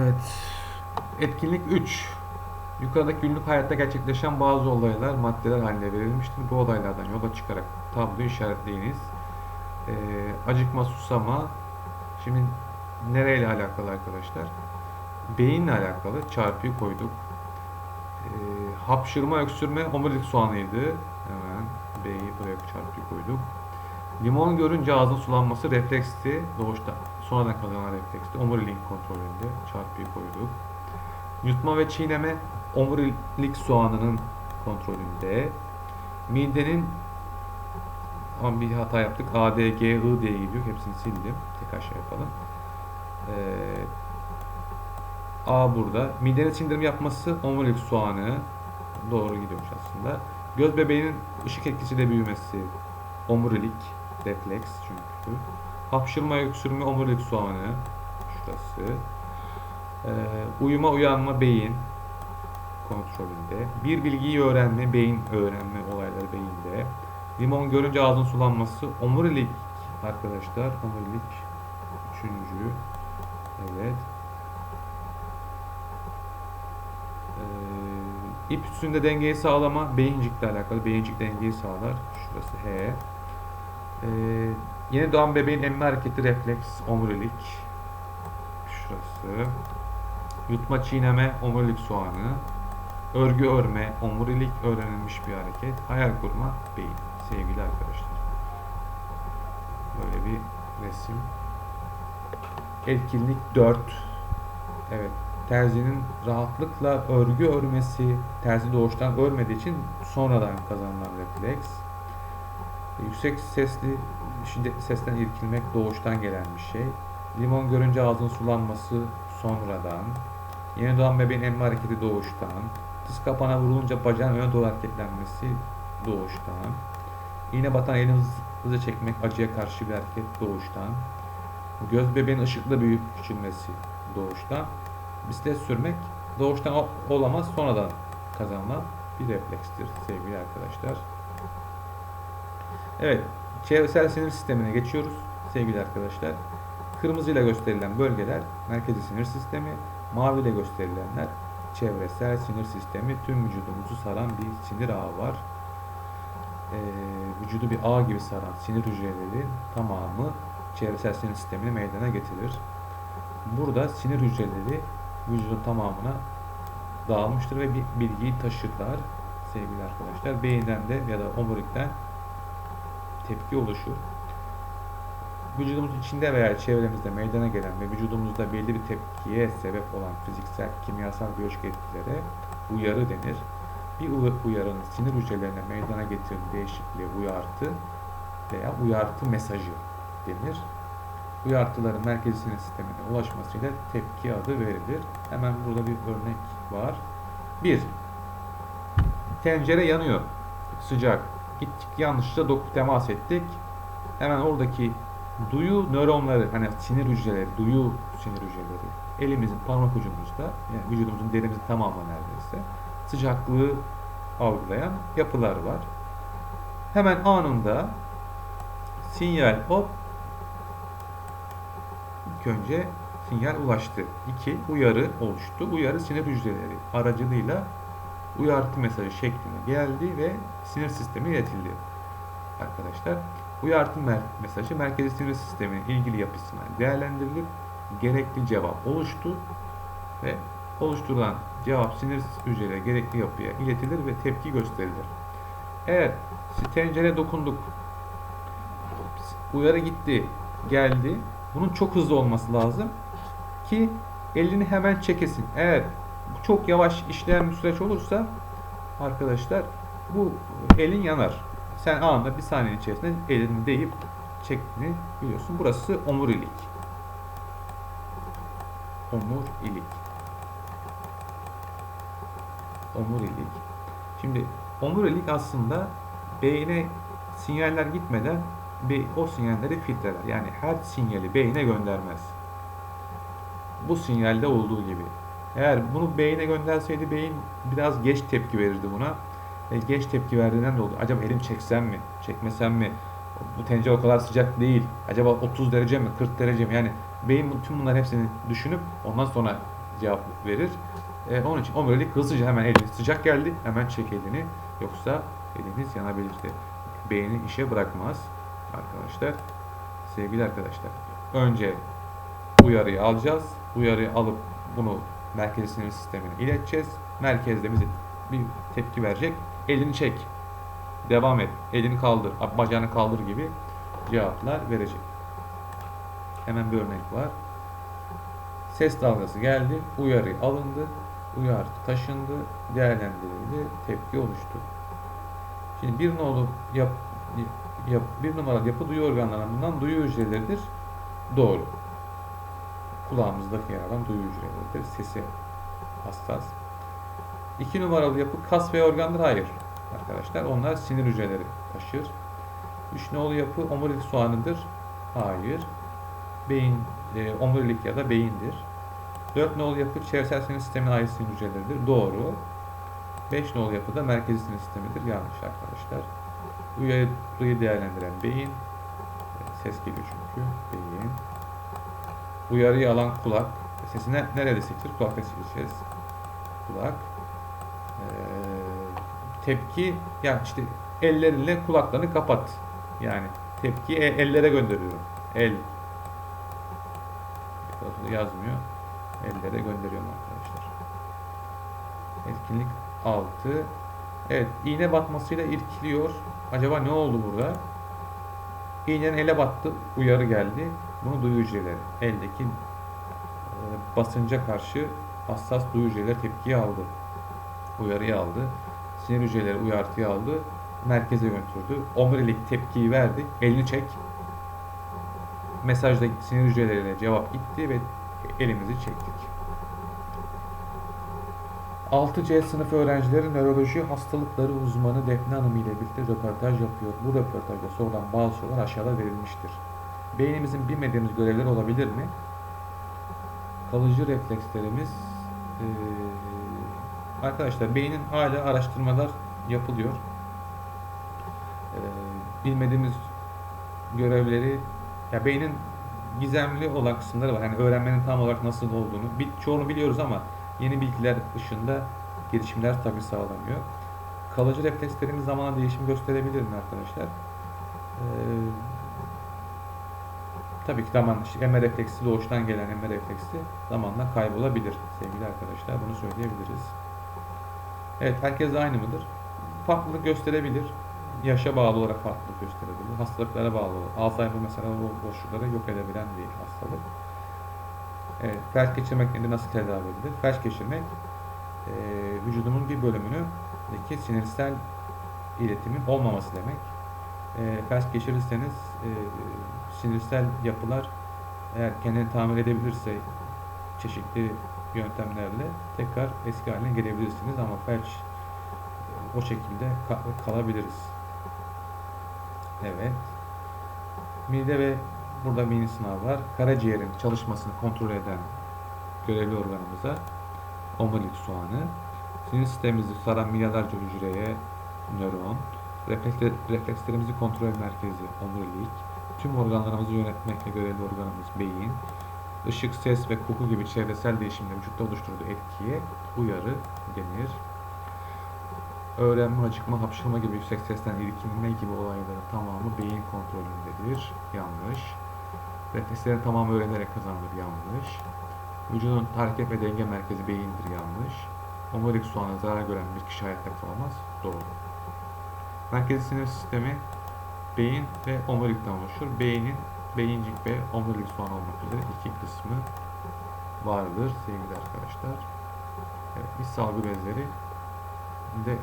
Evet. Etkinlik 3. Yukarıdaki günlük hayatta gerçekleşen bazı olaylar maddeler haline verilmiştir. Bu olaylardan yola çıkarak tabloyu işaretleyiniz. Ee, acıkma, susama. Şimdi nereyle alakalı arkadaşlar? Beyinle alakalı çarpıyı koyduk. Ee, hapşırma, öksürme omurilik soğanıydı. Hemen B'yi buraya çarpıyı koyduk. Limon görünce ağzın sulanması refleksti. Doğuşta sonradan kazanan refleksti. Omurilik kontrolünde çarpıyı koyduk. Yutma ve çiğneme omurilik soğanının kontrolünde. Midenin ama bir hata yaptık. A, D, G, I diye gidiyor. Hepsini sildim. Tekrar şey yapalım. Ee, A burada. Midenin sindirim yapması omurilik soğanı. Doğru gidiyormuş aslında. Göz bebeğinin ışık etkisiyle büyümesi omurilik refleks çünkü. Hapşırma, öksürme omurilik soğanı. Şurası. Ee, uyuma, uyanma beyin kontrolünde. Bir bilgiyi öğrenme, beyin öğrenme olayları beyinde. Limon görünce ağzın sulanması omurilik arkadaşlar. Omurilik üçüncü. Evet. Ee, ip üstünde dengeyi sağlama beyincikle alakalı. Beyincik dengeyi sağlar. Şurası H. Ee, yeni doğan bebeğin emme hareketi refleks omurilik. Şurası. Yutma çiğneme omurilik soğanı. Örgü örme omurilik öğrenilmiş bir hareket. Hayal kurma beyin sevgili arkadaşlar. Böyle bir resim. Etkinlik 4. Evet. Terzinin rahatlıkla örgü örmesi, terzi doğuştan örmediği için sonradan kazanılan refleks. Yüksek sesli, şiddetli sesten irkilmek doğuştan gelen bir şey. Limon görünce ağzın sulanması sonradan. Yeni doğan bebeğin emme hareketi doğuştan. Diz kapağına vurulunca bacağın öne doğru hareketlenmesi doğuştan. İğne batan elin hız- hızlı çekmek acıya karşı bir hareket doğuştan. Göz bebeğin ışıkla büyüyüp küçülmesi doğuştan. Bisiklet sürmek doğuştan olamaz sonradan kazanılan bir reflekstir sevgili arkadaşlar. Evet, çevresel sinir sistemine geçiyoruz sevgili arkadaşlar. Kırmızıyla gösterilen bölgeler merkezi sinir sistemi, maviyle gösterilenler çevresel sinir sistemi. Tüm vücudumuzu saran bir sinir ağı var. Ee, vücudu bir ağ gibi saran sinir hücreleri tamamı çevresel sinir sistemini meydana getirir. Burada sinir hücreleri vücudun tamamına dağılmıştır ve bir bilgiyi taşırlar sevgili arkadaşlar. Beyinden de ya da omurilikten tepki oluşur. Vücudumuzun içinde veya çevremizde meydana gelen ve vücudumuzda belli bir tepkiye sebep olan fiziksel, kimyasal, biyolojik etkilere uyarı denir. Bir uy- uyarının sinir hücrelerine meydana getirdiği değişikliğe uyartı veya uyartı mesajı denir. Uyartıların merkezi sinir sistemine ulaşmasıyla tepki adı verilir. Hemen burada bir örnek var. 1. Tencere yanıyor. Sıcak. Gittik yanlışlıkla doku temas ettik. Hemen oradaki duyu nöronları, hani sinir hücreleri, duyu sinir hücreleri elimizin parmak ucumuzda, yani vücudumuzun derimizin tamamı neredeyse sıcaklığı algılayan yapılar var. Hemen anında sinyal hop ilk önce sinyal ulaştı. 2. Uyarı oluştu. Uyarı sinir hücreleri aracılığıyla uyartı mesajı şeklinde geldi ve sinir sistemi iletildi. Arkadaşlar uyartı mesajı merkezi sinir sisteminin ilgili yapısına değerlendirilip gerekli cevap oluştu ve oluşturulan cevap sinir hücreleri gerekli yapıya iletilir ve tepki gösterilir. Eğer tencere dokunduk, uyarı gitti, geldi. Bunun çok hızlı olması lazım ki elini hemen çekesin. Eğer çok yavaş işleyen bir süreç olursa arkadaşlar bu elin yanar. Sen anında bir saniye içerisinde elini deyip çektiğini biliyorsun. Burası omurilik. Omurilik. Omurilik. Şimdi omurilik aslında beyine sinyaller gitmeden o sinyalleri filtreler. Yani her sinyali beyine göndermez. Bu sinyalde olduğu gibi. Eğer bunu beyine gönderseydi beyin biraz geç tepki verirdi buna. E, geç tepki verdiğinden dolayı acaba elim çeksem mi, çekmesem mi? Bu tencere o kadar sıcak değil. Acaba 30 derece mi, 40 derece mi? Yani beyin tüm bunların hepsini düşünüp ondan sonra cevap verir. E, onun için omurilik hızlıca hemen eliniz sıcak geldi. Hemen çek elini. Yoksa eliniz yanabilirdi. Beyni işe bırakmaz arkadaşlar. Sevgili arkadaşlar. Önce uyarıyı alacağız. Uyarıyı alıp bunu merkezi sinir sistemine ileteceğiz. Merkezde bize bir tepki verecek. Elini çek. Devam et. Elini kaldır. Bacağını kaldır gibi cevaplar verecek. Hemen bir örnek var. Ses dalgası geldi. Uyarı alındı. Uyarı taşındı. Değerlendirildi. Tepki oluştu. Şimdi bir numaralı yap, yap, bir numaralı yapı duyu organlarından duyu hücreleridir. Doğru. Kulağımızdaki yer alan duyu hücreleridir. Sesi hassas. İki numaralı yapı kas ve organdır. Hayır. Arkadaşlar onlar sinir hücreleri taşır. Üç nolu yapı omurilik soğanıdır. Hayır. Beyin, e, omurilik ya da beyindir. Dört nolu yapı çevresel sinir sistemine ait sinir hücreleridir. Doğru. 5 nolu yapı da merkezi sinir sistemidir. Yanlış arkadaşlar. Uyarıyı değerlendiren beyin. Ses geliyor çünkü. Beyin. Uyarıyı alan kulak. Sesi ne, nerede seçilir? Kulakta seçeceğiz. Kulak. Ee, tepki yani işte ellerinle kulaklarını kapat. Yani tepkiyi e- ellere gönderiyorum. El. Yazmıyor. Ellere gönderiyorum arkadaşlar. Etkinlik 6. Evet, iğne batmasıyla irkiliyor. Acaba ne oldu burada? İğnenin ele battı, uyarı geldi. Bunu duyu hücreleri. Eldeki e, basınca karşı hassas duyu hücreleri tepkiyi aldı. Uyarıyı aldı. Sinir hücreleri uyartıyı aldı. Merkeze götürdü. Omurilik tepkiyi verdi. Elini çek. Mesajda sinir hücreleriyle cevap gitti ve elimizi çektik. 6C sınıf öğrencileri nöroloji hastalıkları uzmanı Defne Hanım ile birlikte röportaj yapıyor. Bu röportajda sorulan bazı sorular aşağıda verilmiştir. Beynimizin bilmediğimiz görevleri olabilir mi? Kalıcı reflekslerimiz eee, arkadaşlar beynin hala araştırmalar yapılıyor. Eee, bilmediğimiz görevleri ya beynin gizemli olan kısımları var. Yani öğrenmenin tam olarak nasıl olduğunu bir, çoğunu biliyoruz ama yeni bilgiler ışığında gelişimler tabii sağlanıyor. Kalıcı reflekslerimiz zamanla değişim gösterebilir mi arkadaşlar? Ee, tabii ki zaman işte emme refleksi doğuştan gelen emme refleksi zamanla kaybolabilir sevgili arkadaşlar. Bunu söyleyebiliriz. Evet herkes aynı mıdır? Farklılık gösterebilir. Yaşa bağlı olarak farklılık gösterebilir. Hastalıklara bağlı olarak. Alzheimer mesela o boşlukları yok edebilen bir hastalık. Evet, felç geçirmek? Nasıl tedavi edilir? Felç geçirmek e, vücudumun bir bölümündeki sinirsel iletimin olmaması demek. E, felç geçirirseniz e, sinirsel yapılar eğer kendini tamir edebilirse çeşitli yöntemlerle tekrar eski haline gelebilirsiniz ama felç e, o şekilde ka- kalabiliriz. Evet. Mide ve burada mini sınav var. Karaciğerin çalışmasını kontrol eden görevli organımıza omurilik soğanı. Sinir sistemimizi saran milyarlarca hücreye nöron. Refleksle- reflekslerimizi kontrol merkezi omurilik. Tüm organlarımızı yönetmekle görevli organımız beyin. Işık, ses ve koku gibi çevresel değişimlerin vücutta oluşturduğu etkiye uyarı denir öğrenme, acıkma, hapşırma gibi yüksek sesten irkinme gibi olayların tamamı beyin kontrolündedir. Yanlış. Reflekslerin tamamı öğrenerek kazanılır. Yanlış. Vücudun hareket ve denge merkezi beyindir. Yanlış. Omurilik soğanı zarar gören bir kişi hayatta kalamaz. Doğru. Merkezi sinir sistemi beyin ve omurilikten oluşur. Beynin beyincik ve omurilik soğanı olmak üzere iki kısmı vardır sevgili arkadaşlar. Evet, iç salgı bezleri de